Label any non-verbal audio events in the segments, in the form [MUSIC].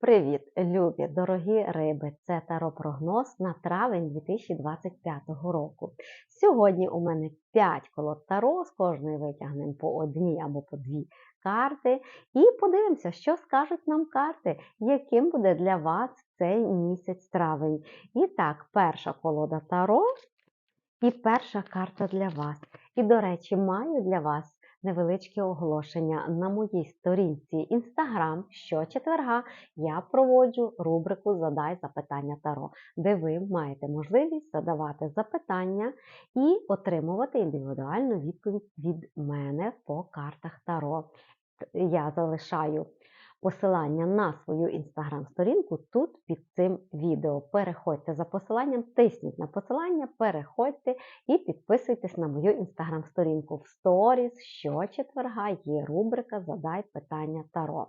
Привіт, любі, дорогі риби! Це таро-прогноз на травень 2025 року. Сьогодні у мене 5 колод таро, з кожної витягнемо по одній або по дві карти. І подивимося, що скажуть нам карти, яким буде для вас цей місяць травень. І так, перша колода таро і перша карта для вас. І, до речі, маю для вас невеличке оголошення на моїй сторінці Instagram щочетверга я проводжу рубрику Задай запитання Таро, де ви маєте можливість задавати запитання і отримувати індивідуальну відповідь від мене по картах Таро. Я залишаю посилання на свою інстаграм-сторінку тут під цим відео. Переходьте за посиланням, тисніть на посилання, переходьте і підписуйтесь на мою інстаграм-сторінку. В сторіс щочетверга є рубрика Задай питання Таро.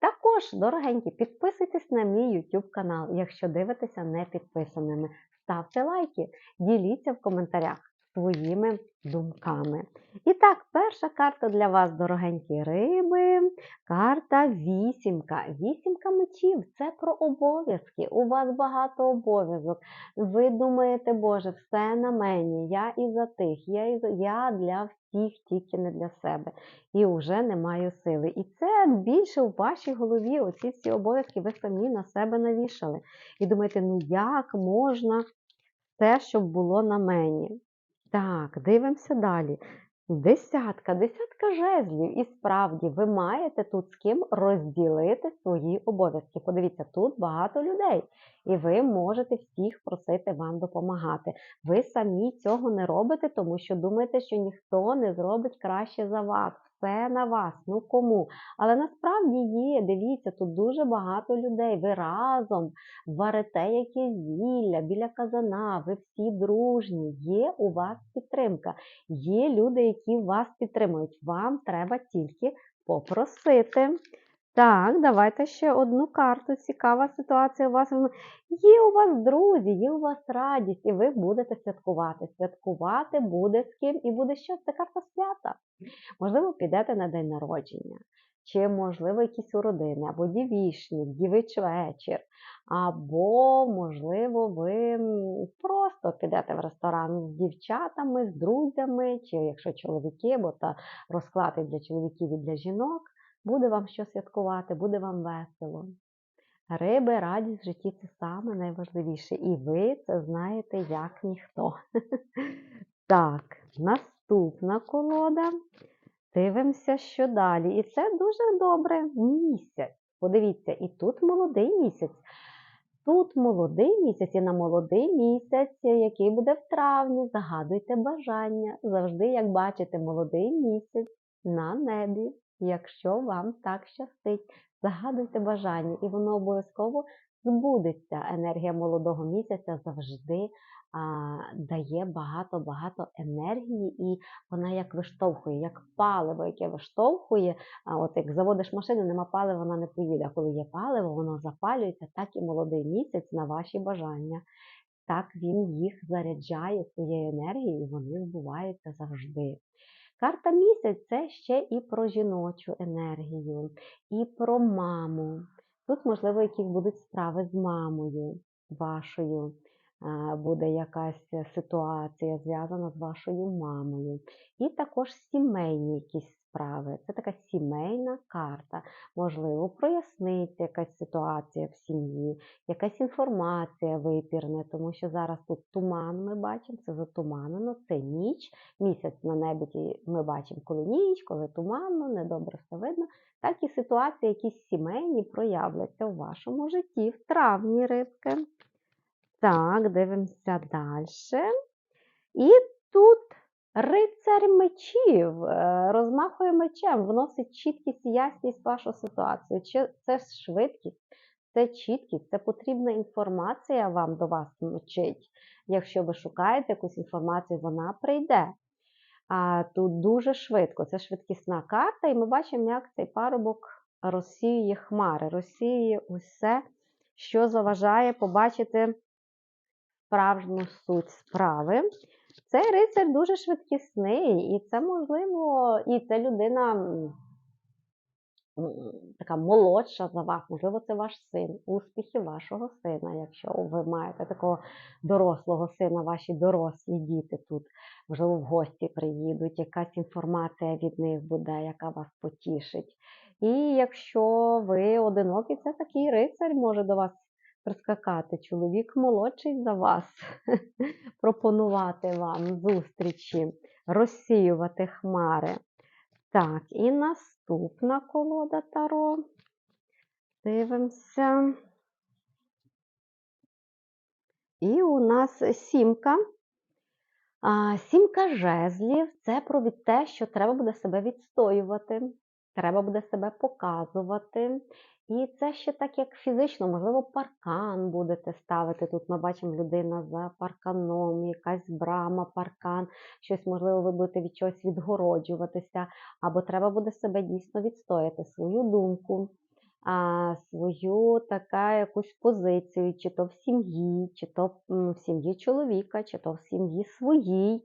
Також, дорогенькі, підписуйтесь на мій YouTube канал, якщо дивитеся не підписаними. Ставте лайки, діліться в коментарях своїми думками. І так, перша карта для вас, дорогенькі риби. Карта вісімка. Вісімка мечів це про обов'язки. У вас багато обов'язок. Ви думаєте, Боже, все на мені. Я і за тих, я і за я для всіх, тільки не для себе. І вже не маю сили. І це більше у вашій голові. Оці всі обов'язки ви самі на себе навішали. І думаєте, ну як можна те, щоб було на мені? Так, дивимося далі. Десятка, десятка жезлів. І справді ви маєте тут з ким розділити свої обов'язки. Подивіться, тут багато людей, і ви можете всіх просити вам допомагати. Ви самі цього не робите, тому що думаєте, що ніхто не зробить краще за вас все на вас, ну кому? Але насправді є, дивіться, тут дуже багато людей. Ви разом варите якесь зілля біля казана, ви всі дружні, є у вас підтримка. Є люди, які вас підтримують. Вам треба тільки попросити. Так, давайте ще одну карту. Цікава ситуація у вас. Є у вас друзі, є у вас радість, і ви будете святкувати. Святкувати буде з ким і буде що? Це карта свята. Можливо, підете на день народження, чи, можливо, якісь уродини, або дівішник, дівич вечір, або, можливо, ви просто підете в ресторан з дівчатами, з друзями, чи якщо чоловіки, бо та розклади для чоловіків і для жінок буде вам що святкувати, буде вам весело. Риби, радість в житті це саме найважливіше. І ви це знаєте як ніхто. [LAUGHS] Так, наступна колода. Дивимося, що далі. І це дуже добре місяць. Подивіться, і тут молодий місяць. Тут молодий місяць і на молодий місяць, який буде в травні, загадуйте бажання. Завжди, як бачите, молодий місяць на небі. Якщо вам так щастить, загадуйте бажання, і воно обов'язково збудеться. Енергія молодого місяця завжди а, дає багато-багато енергії, і вона як виштовхує, як паливо, яке виштовхує. А от як заводиш машину, нема палива, вона не поїде. А коли є паливо, воно запалюється, так і молодий місяць на ваші бажання. Так він їх заряджає своєю енергією, і вони збуваються завжди. Карта місяць це ще і про жіночу енергію, і про маму. Тут, можливо, якісь будуть справи з мамою вашою буде якась ситуація зв'язана з вашою мамою. І також сімейні якісь справи. Це така сімейна карта. Можливо, проясниться якась ситуація в сім'ї, якась інформація випірне, тому що зараз тут туман ми бачимо, це затуманено, це ніч. Місяць на небі ми бачимо, коли ніч, коли туманно, недобре все видно. Так і ситуації, якісь сімейні проявляться в вашому житті в травні рибки. Так, дивимося далі. І тут рицарь мечів е, розмахує мечем, вносить чіткість і ясність в вашу ситуацію. Це швидкість, це чіткість, це потрібна інформація вам до вас мчить. Якщо ви шукаєте якусь інформацію, вона прийде. А Тут дуже швидко. Це швидкісна карта, і ми бачимо, як цей парубок розсіює хмари, розсіює усе, що заважає побачити справжню суть справи. Цей рицар дуже швидкісний, і це можливо, і це людина така молодша за вас, можливо, це ваш син, успіхи вашого сина, якщо ви маєте такого дорослого сина, ваші дорослі діти тут, можливо, в гості приїдуть, якась інформація від них буде, яка вас потішить. І якщо ви одинокі, це такий рицарь може до вас прискакати, чоловік молодший за вас, [LAUGHS] пропонувати вам зустрічі, розсіювати хмари. Так, і наступна колода Таро. Дивимося. І у нас сімка. Сімка жезлів це про те, що треба буде себе відстоювати, треба буде себе показувати. І це ще так, як фізично, можливо, паркан будете ставити. Тут ми бачимо людина за парканом, якась брама, паркан, щось, можливо, ви будете від чогось відгороджуватися, або треба буде себе дійсно відстояти, свою думку, свою така якусь позицію, чи то в сім'ї, чи то в сім'ї чоловіка, чи то в сім'ї своїй,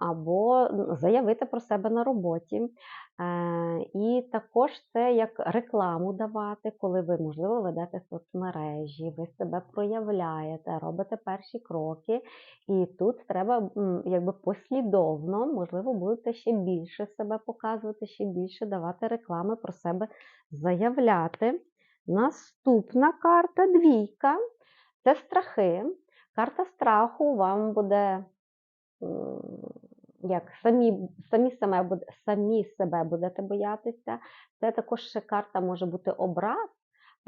або заявити про себе на роботі. Е, І також це як рекламу давати, коли ви, можливо, ведете соцмережі, ви себе проявляєте, робите перші кроки. І тут треба якби послідовно, можливо, будете ще більше себе показувати, ще більше давати реклами про себе заявляти. Наступна карта двійка це страхи. Карта страху вам буде як самі, самі, буде- самі себе будете боятися. Це також ще карта може бути образ,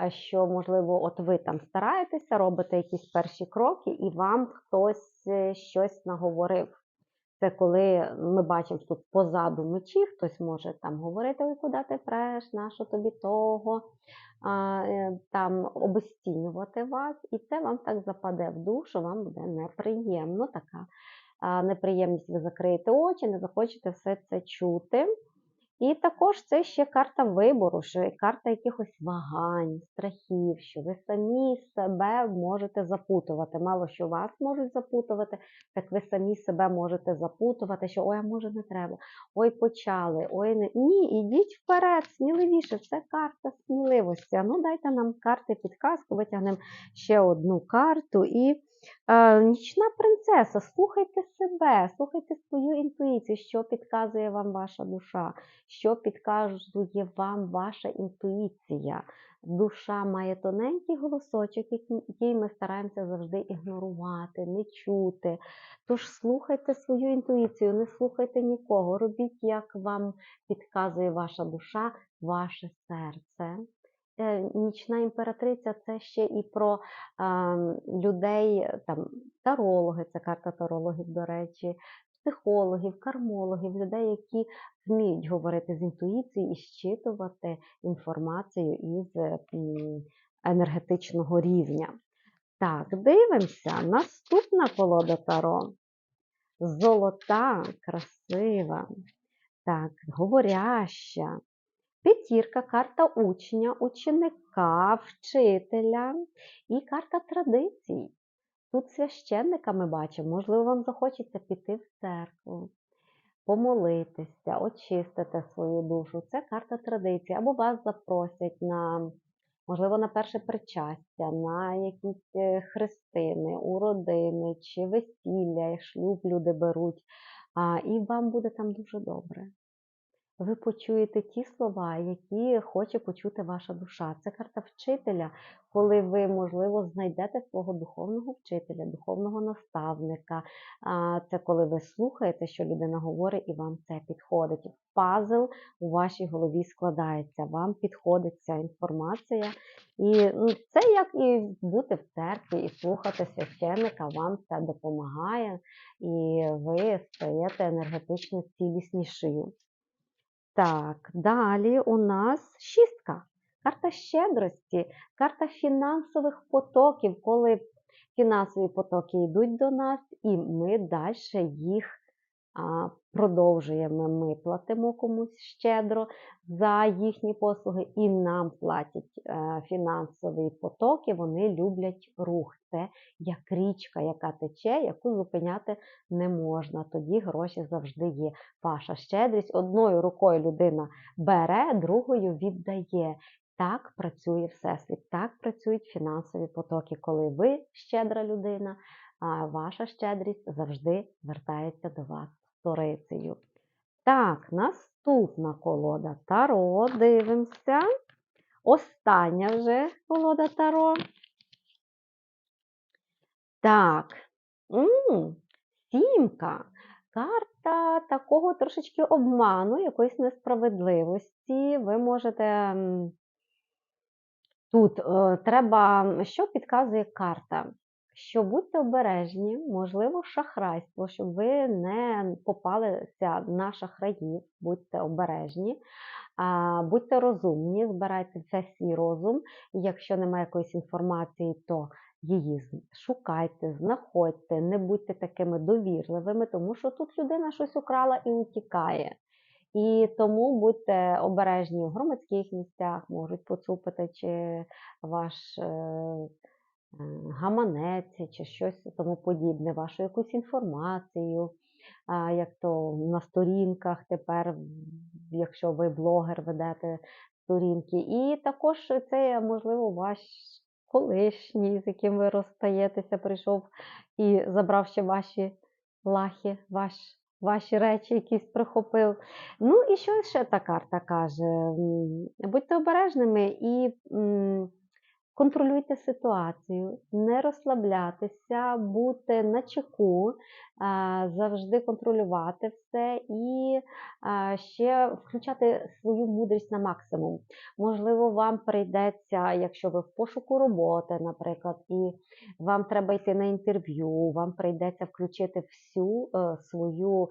що, можливо, от ви там стараєтеся, робите якісь перші кроки, і вам хтось е, щось наговорив. Це коли ми бачимо що тут позаду мечі, хтось може там говорити, ой, куди ти преш, нащо тобі того, а, е, там обесцінювати вас, і це вам так западе в душу, вам буде неприємно, така неприємність, ви закриєте очі, не захочете все це чути. І також це ще карта вибору, що карта якихось вагань, страхів, що ви самі себе можете запутувати. Мало що вас можуть запутувати, так ви самі себе можете запутувати, що ой, а може не треба, ой, почали, ой, не. Ні, ідіть вперед, сміливіше, це карта сміливості. А ну дайте нам карти підказку, витягнемо ще одну карту. І нічна принцеса, слухайте себе, слухайте свою інтуїцію, що підказує вам ваша душа що підказує вам ваша інтуїція. Душа має тоненький голосочок, який який ми стараємося завжди ігнорувати, не чути. Тож слухайте свою інтуїцію, не слухайте нікого. Робіть, як вам підказує ваша душа, ваше серце. Е, Нічна імператриця це ще і про а, людей, там, тарологи, це карта тарологів, до речі, психологів, кармологів, людей, які вміють говорити з інтуїцією і щитувати інформацію із енергетичного рівня. Так, дивимося. Наступна колода Таро. Золота, красива. Так, говоряща. П'ятірка, карта учня, ученика, вчителя і карта традицій. Тут священника ми бачимо, можливо, вам захочеться піти в церкву, помолитися, очистити свою душу. Це карта традиції. Або вас запросять на, можливо, на перше причастя, на якісь е, хрестини, уродини чи весілля, шлюб люди беруть. І вам буде там дуже добре. Ви почуєте ті слова, які хоче почути ваша душа. Це карта вчителя, коли ви, можливо, знайдете свого духовного вчителя, духовного наставника. Це коли ви слухаєте, що людина говорить, і вам це підходить. Пазл у вашій голові складається, вам підходить ця інформація. І ну, це як і бути в церкві, і слухати священника, вам це допомагає, і ви стаєте енергетично ціліснішою. Так, далі у нас шістка. Карта щедрості, карта фінансових потоків, коли фінансові потоки йдуть до нас, і ми далі їх продовжуємо, ми платимо комусь щедро за їхні послуги, і нам платять е, фінансові потоки, вони люблять рух. Це як річка, яка тече, яку зупиняти не можна. Тоді гроші завжди є. Ваша щедрість одною рукою людина бере, другою віддає. Так працює Всесвіт, так працюють фінансові потоки. Коли ви щедра людина, ваша щедрість завжди вертається до вас сторицею. Так, наступна колода Таро. Дивимося. Остання вже колода Таро. Так. М, Сімка. Карта такого трошечки обману, якоїсь несправедливості. Ви можете. Тут е, треба, що підказує карта? Що будьте обережні, можливо, шахрайство, щоб ви не попалися на шахраїв, будьте обережні, будьте розумні, збирайте весь свій розум. Якщо немає якоїсь інформації, то її шукайте, знаходьте, не будьте такими довірливими, тому що тут людина щось украла і утікає. І тому будьте обережні в громадських місцях, можуть поцупити чи ваш е, гаманець, чи щось тому подібне, вашу якусь інформацію, як то на сторінках тепер, якщо ви блогер ведете сторінки. І також це, можливо, ваш колишній, з яким ви розстаєтеся, прийшов і забрав ще ваші лахи, ваш, ваші речі якісь прихопив. Ну і що ще та карта каже? Будьте обережними і контролюйте ситуацію, не розслаблятися, бути на чеку, завжди контролювати все і ще включати свою мудрість на максимум. Можливо, вам прийдеться, якщо ви в пошуку роботи, наприклад, і вам треба йти на інтерв'ю, вам прийдеться включити всю е, свою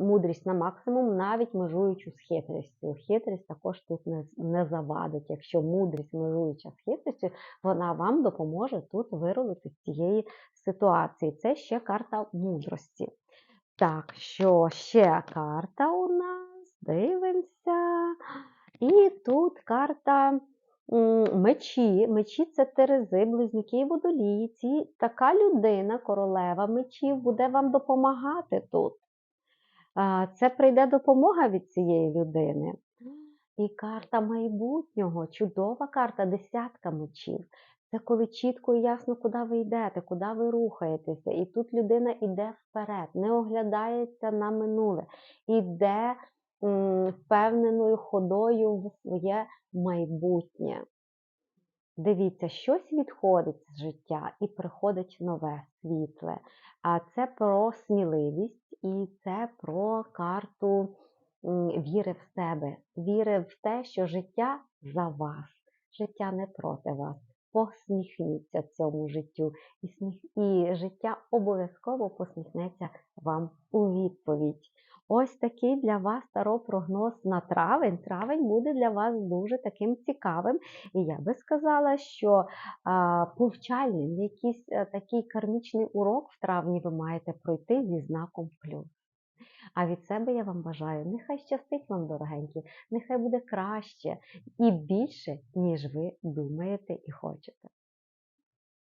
мудрість на максимум, навіть межуючу з хитрістю. Хитрість також тут не, завадить. Якщо мудрість межуюча з хитрістю, вона вам допоможе тут вирулити з цієї ситуації. Це ще карта мудрості. Так, що ще карта у нас? Дивимося. І тут карта мечі. Мечі це терези, близнюки і водолії. Ці, така людина, королева мечів, буде вам допомагати тут. Це прийде допомога від цієї людини. І карта майбутнього, чудова карта, десятка мечів. Це коли чітко і ясно, куди ви йдете, куди ви рухаєтеся. І тут людина йде вперед, не оглядається на минуле, іде м, впевненою ходою в своє майбутнє. Дивіться, щось відходить з життя і приходить нове, світле. А це про сміливість і це про карту віри в себе, віри в те, що життя за вас, життя не проти вас. Посміхніться цьому життю, і, сміх... і життя обов'язково посміхнеться вам у відповідь. Ось такий для вас таро прогноз на травень. Травень буде для вас дуже таким цікавим. І я би сказала, що а, повчальним якийсь а, такий кармічний урок в травні ви маєте пройти зі знаком плюс. А від себе я вам бажаю, нехай щастить вам, дорогенькі, нехай буде краще і більше, ніж ви думаєте і хочете.